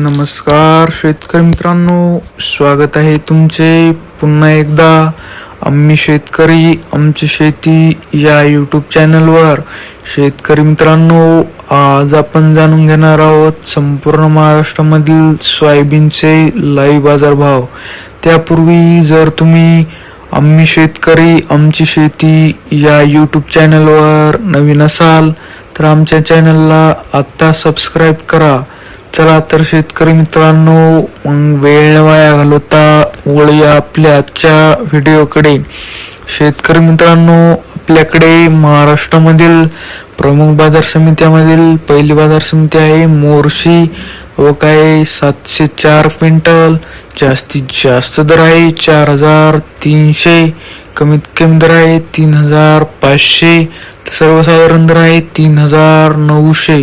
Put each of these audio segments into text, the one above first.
नमस्कार शेतकरी मित्रांनो स्वागत आहे तुमचे. पुन्हा एकदा आम्ही शेतकरी आमची शेती या यूट्यूब चॅनलवर शेतकरी मित्रांनो आज आपण जाणून घेणार आहोत संपूर्ण महाराष्ट्रामधील सोयाबीनचे लाईव्ह बाजारभाव. त्यापूर्वी जर तुम्ही आम्ही शेतकरी आमची शेती या यूट्यूब चॅनलवर नवीन असाल तर आमच्या चॅनलला आत्ता सबस्क्राईब करा. चला तर शेतकरी मित्रांनो वेळ वाया घालवता वळूया आपल्या आजच्या व्हिडिओकडे. शेतकरी मित्रांनो आपल्याकडे महाराष्ट्रामधील प्रमुख बाजार समित्यामधील पहिली बाजार समिती आहे मोर्शी व काय सातशे चार क्विंटल. जास्तीत जास्त दर आहे चार हजार तीनशे कमीत कमी दर आहे तीन हजार पाचशे. सर्वसाधारण दर आहे तीन हजार नऊशे.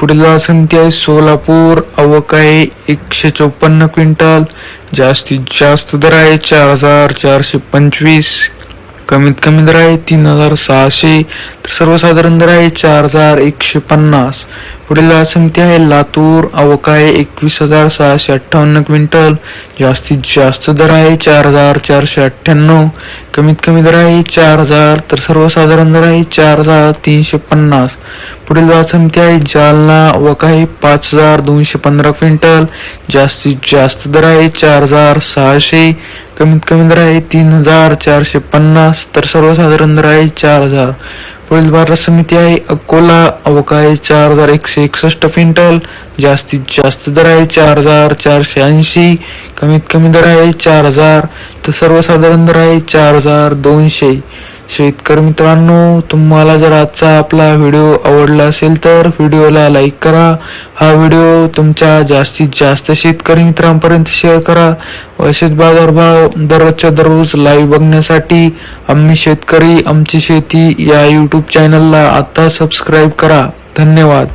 पुढील बाजार आहे सोलापूर आवक आहे एकशे चौपन्न क्विंटल जास्तीत जास्त दर आहे चार हजार चारशे पंचवीस कमीत कमी दर आहे तीन हजार सहाशे तर सर्वसाधारण दर आहे चार हजार एकशे पन्नास. पुढील बाजार आहे लातूर आवक आहे एकवीस हजार सहाशे अठ्ठावन्न क्विंटल जास्तीत जास्त दर आहे चार हजार चारशे अठ्ठ्याण्णव कमीत कमी दर आहे चार हजार तर सर्वसाधारण दर आहे चार हजार तीनशे पन्नास. पुढील बाजार समिती आहे जालना व काही पाच हजार दोनशे पंधरा क्विंटल जास्तीत जास्त दर आहे चार हजार सहाशे कमीत कमी दर आहे तीन हजार चारशे पन्नास तर सर्वसाधारण दर आहे चार हजार. पुढील बाजार समिती आहे अकोला अवकाळी चार हजार एकशे एकसष्ट क्विंटल जास्तीत जास्त दर आहे चार हजार चारशे ऐंशी कमीत कमी दर आहे चार हजार तर सर्वसाधारण दर आहे चार हजार दोनशे. शेतकरी मित्रांनो तुम्हाला जर आजचा आपला व्हिडिओ आवडला असेल तर व्हिडिओला लाईक करा. हा व्हिडिओ तुमच्या जास्तीत जास्त शेतकरी मित्रांपर्यंत शेअर करा. व बाजारभाव दररोजच्या दररोज लाईव्ह बघण्यासाठी आम्ही शेतकरी आमची शेती या यूट्यूब चॅनलला आता सबस्क्राईब करा. धन्यवाद.